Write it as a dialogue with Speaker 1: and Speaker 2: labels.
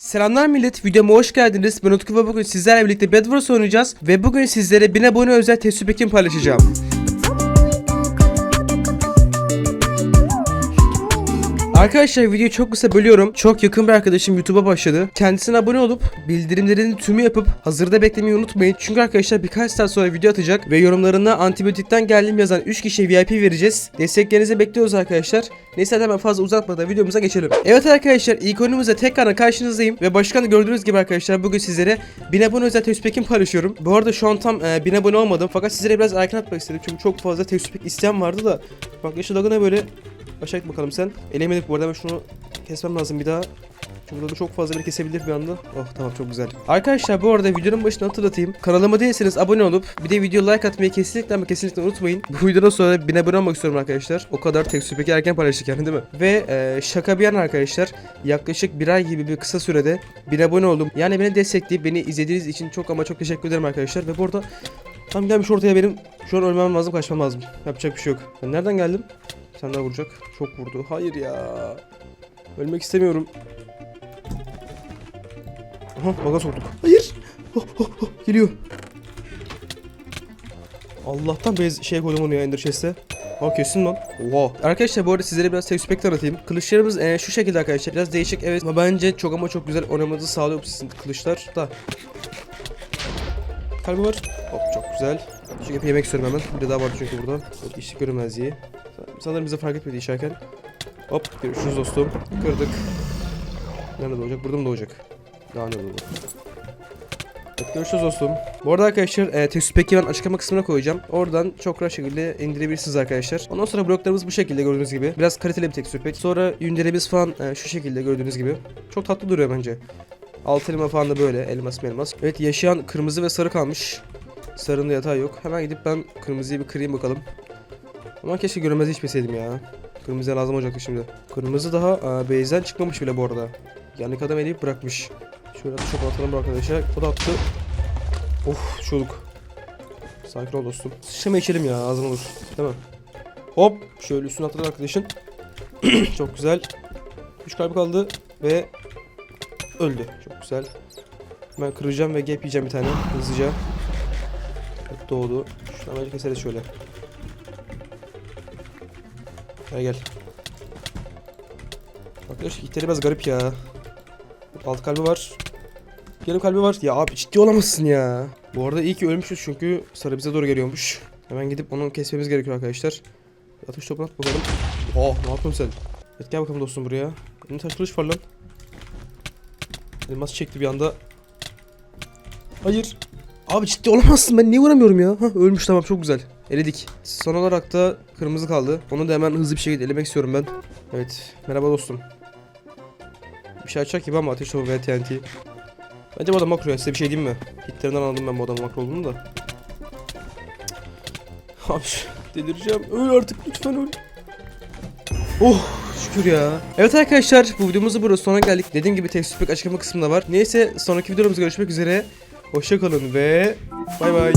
Speaker 1: Selamlar millet, videoma hoş geldiniz. Ben Utku ve bugün sizlerle birlikte Bed Wars oynayacağız. Ve bugün sizlere 1000 abone özel test paylaşacağım. Arkadaşlar videoyu çok kısa bölüyorum. Çok yakın bir arkadaşım YouTube'a başladı. Kendisine abone olup bildirimlerini tümü yapıp hazırda beklemeyi unutmayın. Çünkü arkadaşlar birkaç saat sonra video atacak ve yorumlarına antibiyotikten geldim yazan 3 kişiye VIP vereceğiz. Desteklerinizi bekliyoruz arkadaşlar. Neyse hemen fazla uzatmadan videomuza geçelim. Evet arkadaşlar ilk tekrardan karşınızdayım ve başkan gördüğünüz gibi arkadaşlar bugün sizlere 1000 abone özel test pack'imi paylaşıyorum. Bu arada şu an tam e, 1000 abone olmadım fakat sizlere biraz erken atmak istedim çünkü çok fazla test pack isteyen vardı da. Bak yaşı lagına böyle Başak bakalım sen. Elemedik bu arada ben şunu kesmem lazım bir daha. Çünkü burada çok fazla beni kesebilir bir anda. Oh tamam çok güzel. Arkadaşlar bu arada videonun başına hatırlatayım. Kanalıma değilseniz abone olup bir de video like atmayı kesinlikle ama kesinlikle unutmayın. Bu videodan sonra 1000 abone olmak istiyorum arkadaşlar. O kadar tek süpeki erken paylaştık yani değil mi? Ve e, şaka bir yana arkadaşlar yaklaşık bir ay gibi bir kısa sürede 1000 abone oldum. Yani beni destekleyip beni izlediğiniz için çok ama çok teşekkür ederim arkadaşlar. Ve bu arada tam gelmiş ortaya benim şu an ölmem lazım kaçmam lazım. Yapacak bir şey yok. Ben nereden geldim? Sen daha vuracak. Çok vurdu. Hayır ya. Ölmek istemiyorum. Aha baga soktuk. Hayır. Oh, oh, oh, Geliyor. Allah'tan bez şey koydum onu ya Ender Chest'e. Aa kesin lan. Oha. Arkadaşlar bu arada sizlere biraz tek spek tanıtayım. Kılıçlarımız e, şu şekilde arkadaşlar. Biraz değişik evet ama bence çok ama çok güzel oynamanızı sağlıyor sizin kılıçlar da. Kalbi var. Hop çok güzel. Çünkü yemek istiyorum hemen. Bir de daha var çünkü burada. Yok işi görünmezliği. Sanırım bize fark etmedi işerken. Hop görüşürüz dostum. Kırdık. Nerede doğacak? Burada mı doğacak? Daha ne doğdu? Evet, görüşürüz dostum. Bu arada arkadaşlar e, tekstür peki ben açıklama kısmına koyacağım. Oradan çok rahat şekilde indirebilirsiniz arkadaşlar. Ondan sonra bloklarımız bu şekilde gördüğünüz gibi. Biraz kaliteli bir tekstür pek. Sonra yünlerimiz falan e, şu şekilde gördüğünüz gibi. Çok tatlı duruyor bence. Alt elma falan da böyle elmas elmas. Evet yaşayan kırmızı ve sarı kalmış. Sarının da yatağı yok. Hemen gidip ben kırmızıyı bir kırayım bakalım. Ama keşke görünmezi içmeseydim ya. Kırmızı lazım olacaktı şimdi. Kırmızı daha e, base'den çıkmamış bile bu arada. Yanık adam eleyip bırakmış. Şöyle çok atalım bu arkadaşa. O da attı. Of çoluk. Sakin ol dostum. Sıçrama içelim ya ağzın olur. Değil mi? Hop. Şöyle üstüne atladı arkadaşın. çok güzel. 3 kalbi kaldı ve öldü. Çok güzel. Ben kıracağım ve gap yiyeceğim bir tane hızlıca. Evet, doğdu. Şunu hemen keseriz şöyle. Gel gel. Arkadaş hitleri biraz garip ya. Alt kalbi var. Yarım kalbi var. Ya abi ciddi olamazsın ya. Bu arada iyi ki ölmüşüz çünkü sarı bize doğru geliyormuş. Hemen gidip onu kesmemiz gerekiyor arkadaşlar. Atış topuna at bakalım. Oh ne yapıyorsun sen? Evet gel bakalım dostum buraya. Benim taş kılıç var lan. Elmas çekti bir anda. Hayır. Abi ciddi olamazsın ben niye vuramıyorum ya? Hah ölmüş tamam çok güzel. Eledik. Son olarak da kırmızı kaldı. Onu da hemen hızlı bir şekilde elemek istiyorum ben. Evet. Merhaba dostum. Bir şey açacak gibi ama ateş topu ve TNT. Bence bu adam makro ya. Size bir şey diyeyim mi? Hitlerinden anladım ben bu adamın makro olduğunu da. Abi delireceğim. Öl artık lütfen öl. Oh şükür ya. Evet arkadaşlar bu videomuzda burada sona geldik. Dediğim gibi tek süpek açıklama kısmında var. Neyse sonraki videomuzda görüşmek üzere. Hoşçakalın ve bay bay.